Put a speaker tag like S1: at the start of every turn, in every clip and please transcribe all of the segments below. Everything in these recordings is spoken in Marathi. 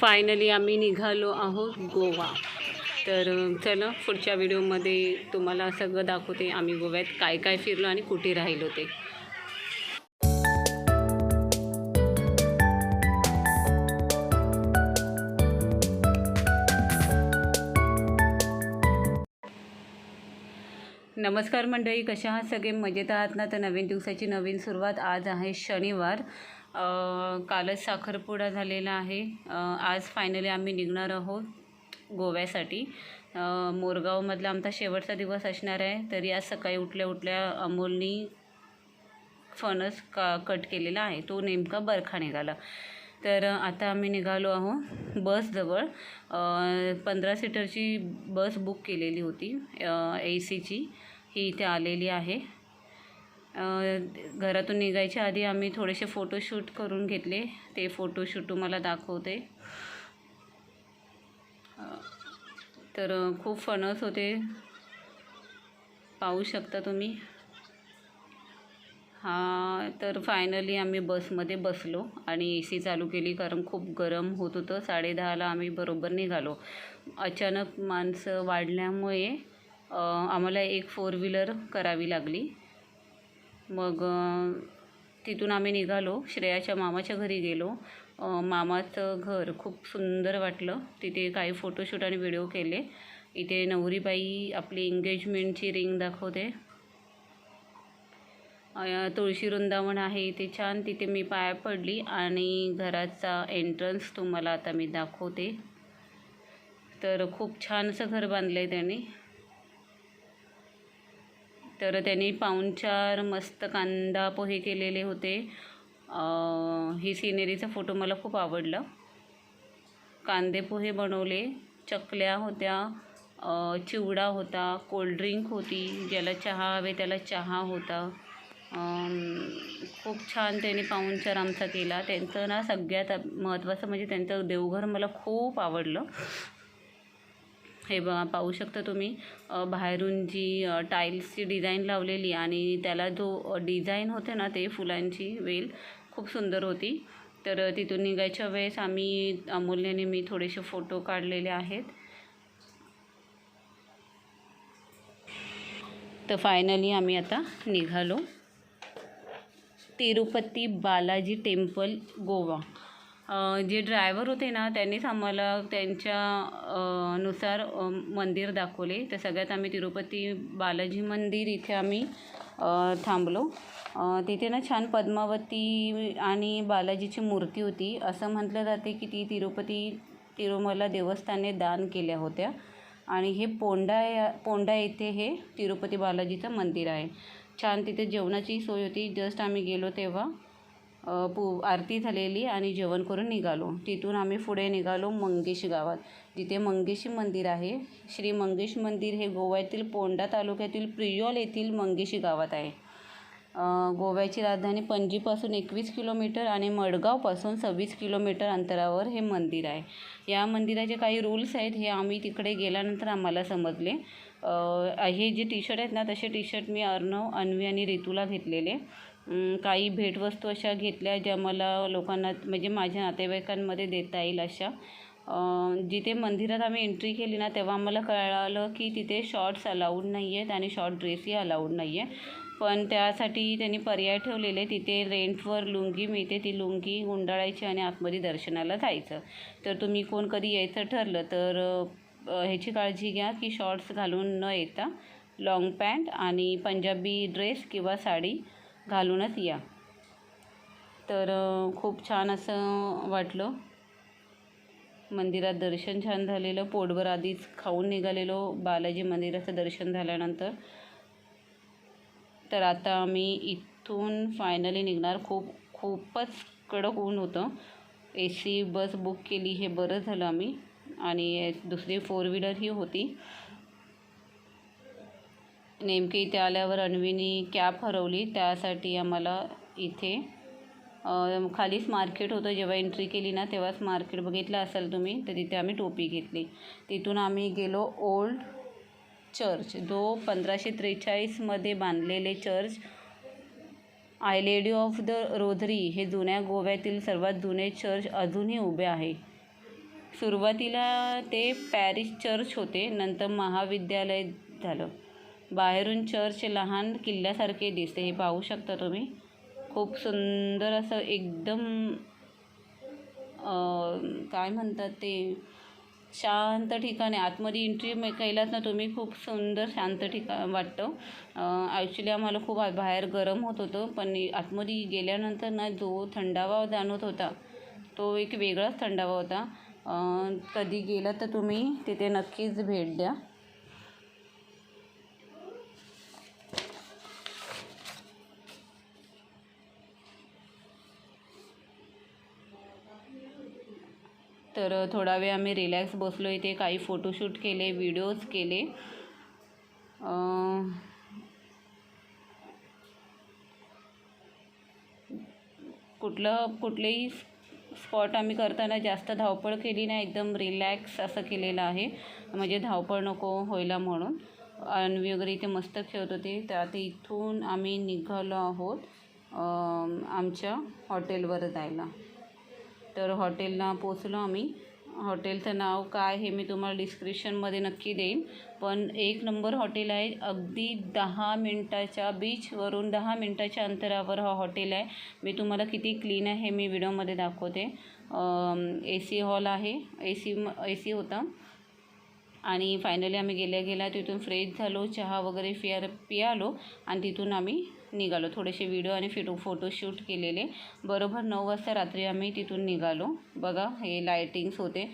S1: फायनली आम्ही निघालो आहोत गोवा. तर चला पुढच्या व्हिडिओमध्ये तुम्हाला सगळं दाखवते आम्ही गोव्यात काय काय फिरलो आणि कुठे राहिलो ते. नमस्कार मंडळी कशा आहात? सगळे मजेत आहात ना? तर नवीन दिवसाची नवीन सुरुवात आज आहे शनिवार. कालच साखरपुडा झालेला आहे. आज फायनली आम्ही निघणार आहोत गोव्यासाठी. मोरगावमधला आमचा शेवटचा दिवस असणार आहे. तरी आज सकाळी उठल्या उठल्या अमोलनी फणस का कट केलेला आहे. तो नेमका बरखा निघाला. तर आता आम्ही निघालो आहोत बसजवळ पंधरा सीटरची बस बुक केलेली होती ए सीची ही इथे आलेली आहे. घरातून निघायच्या आधी आम्ही थोडेसे फोटोशूट करून घेतले. ते फोटोशूट तुम्हाला दाखवते. तर खूप फणस होते. पाहू शकता तुम्ही. हा तर फायनली आम्ही बसमध्ये बसलो आणि ए सी चालू केली कारण खूप गरम होत होतं. साडेदहाला आम्ही बरोबर निघालो. अचानक माणसं वाढल्यामुळे आम्हाला एक फोर व्हीलर करावी लागली. मग तिथून आम्ही निघालो. श्रेयाच्या मामाच्या घरी गेलो. मामाचं घर खूप सुंदर वाटलं. तिथे काही फोटोशूट आणि व्हिडिओ केले. इथे नवरीबाई आपली एंगेजमेंटची रिंग दाखवते. तुळशी वृंदावन आहे इथे छान. तिथे मी पाया पडली आणि घराचा एंट्रन्स तुम्हाला आता मी दाखवते. तर खूप छानसं घर बांधलं आहे त्यांनी. तर त्यांनी पाहुणचार मस्त कांदा पोहे केलेले होते. ही सिनेरीचा फोटो मला खूप आवडला. कांदे पोहे बनवले चकल्या होत्या चिवडा होता कोल्ड्रिंक होती ज्याला चहा हवे त्याला चहा होता. खूप छान त्यांनी पाहुणचार आमचा केला. त्यांचं ना सगळ्यात महत्त्वाचं म्हणजे त्यांचं देवघर मला खूप आवडलं. हे बघा पाहू शकता तुम्ही. बाहेरून जी टाईल्सची डिझाईन लावलेली आणि त्याला जो डिझाईन होते ना ते फुलांची वेल खूप सुंदर होती. तर तिथून निघायच्या वेळेस आम्ही अमूल्यने मी थोडेसे फोटो काढलेले आहेत. तर फायनली आम्ही आता निघालो. तिरुपती बालाजी टेम्पल गोवा. जे ड्रायव्हर होते ना त्यांनीच आम्हाला त्यांच्या नुसार मंदिर दाखवले. तर सगळ्यात आम्ही तिरुपती बालाजी मंदिर इथे आम्ही थांबलो. तिथे ना छान पद्मावती आणि बालाजीची मूर्ती होती. असं म्हटलं जाते की ती तिरुपती तिरुमला देवस्थाने दान केल्या होत्या. आणि हे पोंडा या पोंडा येथे हे तिरुपती बालाजीचं मंदिर आहे. छान तिथे जेवणाची सोय होती. जस्ट आम्ही गेलो तेव्हा. पू आरती झालेली आणि जेवण करून निघालो. तिथून आम्ही पुढे निघालो मंगेश गावात. जिथे मंगेशी मंदिर आहे श्री मंगेश मंदिर हे गोव्यातील पोंडा तालुक्यातील प्रियोल येथील मंगेशी गावात आहे. गोव्याची राजधानी पणजीपासून एकवीस किलोमीटर आणि मडगावपासून सव्वीस किलोमीटर अंतरावर हे मंदिर आहे. या मंदिराचे काही रूल्स आहेत हे आम्ही तिकडे गेल्यानंतर आम्हाला समजले. हे जे टी शर्ट आहेत ना तसे टी शर्ट मी अर्णव अन्वी आणि रितूला घेतलेले. काही भेटवस्तू अशा घेतल्या ज्या मला लोकांना म्हणजे माझ्या नातेवाईकांमध्ये देता येईल अशा. जिथे मंदिरात आम्ही एंट्री केली ना तेव्हा आम्हाला कळालं की तिथे शॉर्ट्स अलाऊड नाही आहेत आणि शॉर्ट ड्रेसही अलाऊड नाही आहे पण त्यासाठी त्यांनी पर्याय ठेवलेले तिथे रेंटवर लुंगी मिळते ती लुंगी गुंडाळायची आणि आतमध्ये दर्शनाला जायचं. तर तुम्ही कोण कधी यायचं ठरलं तर ह्याची काळजी घ्या की शॉर्ट्स घालून न येता लाँग पॅन्ट आणि पंजाबी ड्रेस किंवा साडी घालूनच या. तर खूप छान असं वाटलं. मंदिरात दर्शन छान झालेलं. पोटभर आधीच खाऊन निघालेलो. बालाजी मंदिराचं दर्शन झाल्यानंतर. तर आता आम्ही इथून फायनली निघणार. खूप खूपच कडक ऊन होतं. ए सी बस बुक केली हे बरं झालं आम्ही. आणि दुसरी फोर व्हीलरही होती. नेमके इथे आल्यावर अन्वीनी कॅप हरवली. त्यासाठी आम्हाला इथे खालीच मार्केट होतं. जेव्हा एंट्री केली ना तेव्हाच मार्केट बघितलं असाल तुम्ही तर तिथे आम्ही टोपी घेतली. तिथून आम्ही गेलो ओल्ड चर्च. जो पंधराशे त्रेचाळीसमध्ये बांधलेले church our lady of the rosary हे जुन्या गोव्यातील सर्वात जुने चर्च अजूनही उभे आहे. सुरुवातीला ते पॅरिस चर्च होते नंतर महाविद्यालय झालं. बाहेरून चर्च लहान किल्ल्यासारखे दिसते हे पाहू शकता तुम्ही. खूप सुंदर असं एकदम काय म्हणतात ते शांत ठिकाणी आतमध्ये एंट्री केलात ना तुम्ही खूप सुंदर शांत ठिकाण वाटतं. ॲक्च्युली आम्हाला खूप बाहेर गरम होत होतं पण आतमध्ये गेल्यानंतर ना जो थंडावा जाणवत होता तो एक वेगळाच थंडावा होता. कधी गेलात तर तुम्ही तिथे नक्कीच भेट द्या. तर थोडा वेळ आम्ही रिलॅक्स बसलो. इथे काही फोटोशूट केले व्हिडिओज केले. कुठलं कुठलेही स्पॉट आम्ही करताना जास्त धावपळ केली नाही. एकदम रिलॅक्स असं केलेलं आहे. म्हणजे धावपळ नको व्हायला म्हणून. अन्वी वगैरे इथे मस्त खेळत होते. तर आता इथून आम्ही निघालो आहोत आमच्या हॉटेलवर जायला. तर हॉटेलला पोचलो आम्ही. हॉटेलचं नाव काय हे मी तुम्हाला डिस्क्रिप्शनमध्ये नक्की देईन. पण एक नंबर हॉटेल आहे. अगदी दहा मिनटाच्या बीचवरून दहा मिनटाच्या अंतरावर हा हॉटेल आहे. मी तुम्हाला किती क्लीन आहे हे मी व्हिडिओमध्ये दाखवते. ए सी हॉल आहे. ए सी ए सी होता. आणि फायनली आम्ही गेल्या गेल्या तिथून फ्रेश झालो चहा वगैरे फिया पियालो आणि तिथून आम्ही निघालो. थोडेसे व्हिडिओ आणि फिटो फोटोशूट केलेले. बरोबर नऊ वाजता रात्री आम्ही तिथून निघालो. बघा हे लायटिंग्स होते.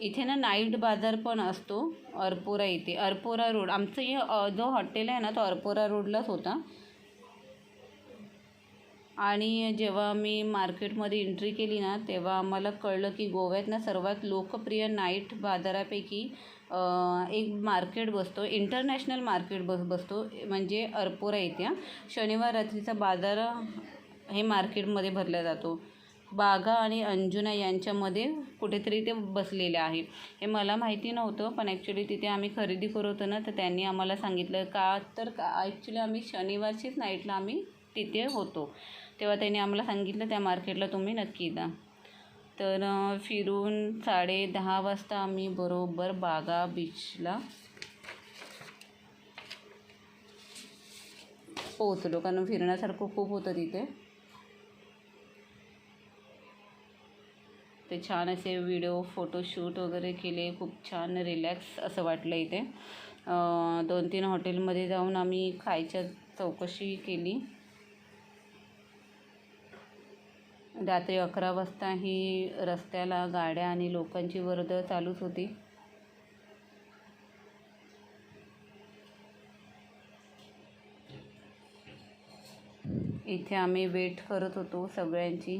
S1: इथे ना नाईट बाजार पण असतो अरपोरा इथे. अरपोरा रोड आमचं हे जो हॉटेल आहे ना तो अरपोरा रोडलाच होता. आणि जेव्हा मी मार्केटमध्ये एंट्री केली ना तेव्हा आम्हाला कळलं की गोव्यातनं सर्वात लोकप्रिय नाईट बाजारापैकी एक मार्केट बसतो. इंटरनॅशनल मार्केट बस बसतो. म्हणजे अर्पोरा इथे शनिवार रात्रीचा बाजार हे मार्केटमध्ये भरला जातो. बागा आणि अंजुना यांच्यामध्ये कुठेतरी ते बसलेले आहे हे मला माहिती नव्हतं पण ॲक्च्युली तिथे आम्ही खरेदी करत होतो ना तर त्यांनी आम्हाला सांगितलं का तर का ॲक्च्युली आम्ही शनिवारचीच नाईटला आम्ही तिथे होतो. तेव्हा त्यांनी आम्हाला सांगितलं त्या मार्केटला तुम्ही नक्की जा. तर फिरून साडे दहा वाजता आम्ही बरोबर बागा बीचला पोचलो कारण फिरण्यासारखं खूप होतं तिथे. ते छान असे व्हिडिओ फोटोशूट वगैरे केले. खूप छान रिलॅक्स असं वाटलं इथे. दोन तीन हॉटेलमध्ये जाऊन आम्ही खायच्या चौकशी केली. रात्री अकरा वाजता ही रस्त्याला गाड्या आणि लोकांची वर्दळ चालूच होती. इथे आम्ही वेट करत होतो सगळ्यांची.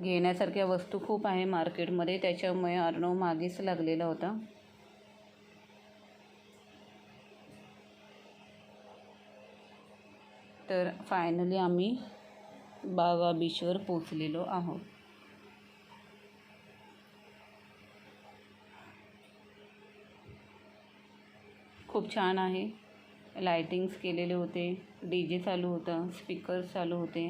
S1: घेण्यासारख्या वस्तू खूप आहे मार्केटमध्ये त्याच्यामुळे अर्णव मागेच लागलेला होता. तर फायनली आम्ही बागा बीचवर पोचलेलो आहोत. खूप छान आहे. लायटिंग्स केलेले होते. डी जे चालू होता. स्पीकर्स चालू होते.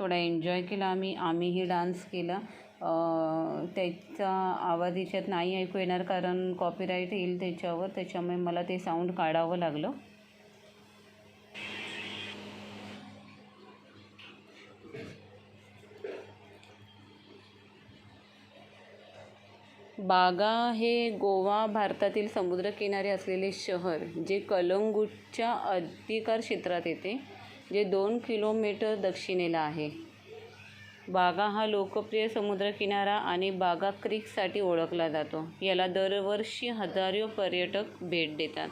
S1: थोडा एन्जॉय केला आम्ही आम्हीही डान्स केला. त्याचा आवाज याच्यात नाही ऐकू येणार कारण कॉपीराईट येईल त्याच्यावर त्याच्यामुळे मला ते साऊंड काढावं लागलं. बागा हे गोवा भारतातील समुद्रकिनारी असलेले शहर जे कलंगूटच्या अधिकार क्षेत्रात येते. जे दोन किलोमीटर दक्षिणेला आहे. बागा हा लोकप्रिय समुद्रकिनारा आणि बागा क्रीकसाठी ओळखला जातो. याला दरवर्षी हजारो पर्यटक भेट देतात.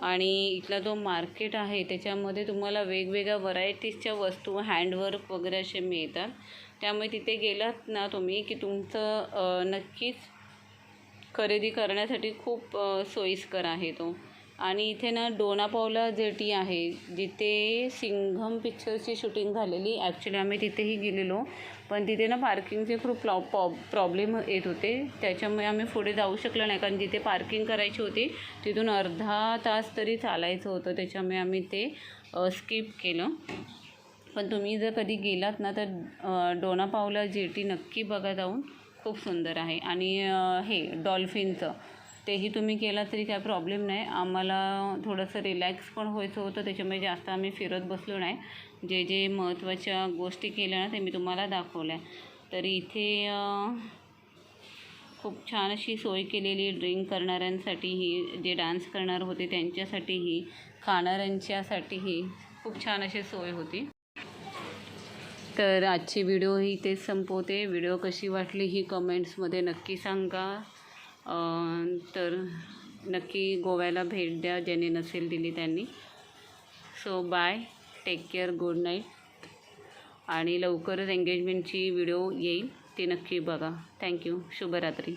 S1: आणि इथला जो मार्केट आहे त्याच्यामध्ये तुम्हाला वेगवेगळ्या व्हरायटीजच्या वस्तू हँडवर्क वगैरे असे मिळतात. त्यामुळे तिथे गेलात ना तुम्ही की तुमचं नक्कीच खरेदी करण्यासाठी खूप सोयीस्कर आहे तो. आणि इथे ना डोनापावला जेटी आहे जिथे सिंघम पिक्चरची शूटिंग झालेली ॲक्च्युली आम्ही तिथेही गेलेलो. पण तिथे ना पार्किंगचे खूप प्रॉ पॉ प्रॉब्लेम येत होते. त्याच्यामुळे आम्ही पुढे जाऊ शकलो नाही कारण जिथे पार्किंग करायची होती तिथून अर्धा तास तरी चालायचं होतं. त्याच्यामुळे आम्ही ते स्किप केलं. पण तुम्ही जर कधी गेलात ना तर डोनापावला जेटी नक्की बघा जाऊन. खूप सुंदर आहे. आणि हे डॉल्फिनचं तेही तुम्ही केला तरी काय प्रॉब्लेम नाही. आम्हाला थोडंसं रिलॅक्स पण व्हायचं होतं. त्याच्यामुळे जास्त आम्ही फिरत बसलो नाही. जे जे महत्त्वाच्या गोष्टी केल्या ना ते मी तुम्हाला दाखवल्या. तर इथे खूप छान अशी सोय केलेली ड्रिंक करणाऱ्यांसाठीही जे डान्स करणार होते त्यांच्यासाठीही खाणाऱ्यांच्यासाठीही खूप छान अशी सोय होती. तर आजची व्हिडिओ ही इथेच संपवते. व्हिडिओ कशी वाटली ही कमेंट्समध्ये नक्की सांगा. तर नक्की गोव्याला भेट द्या ज्याने नसेल दिली त्यांनी. So bye take care good night आणि लवकरच एंगेजमेंटची व्हिडिओ येईल ती नक्की बघा. थँक्यू शुभरात्री.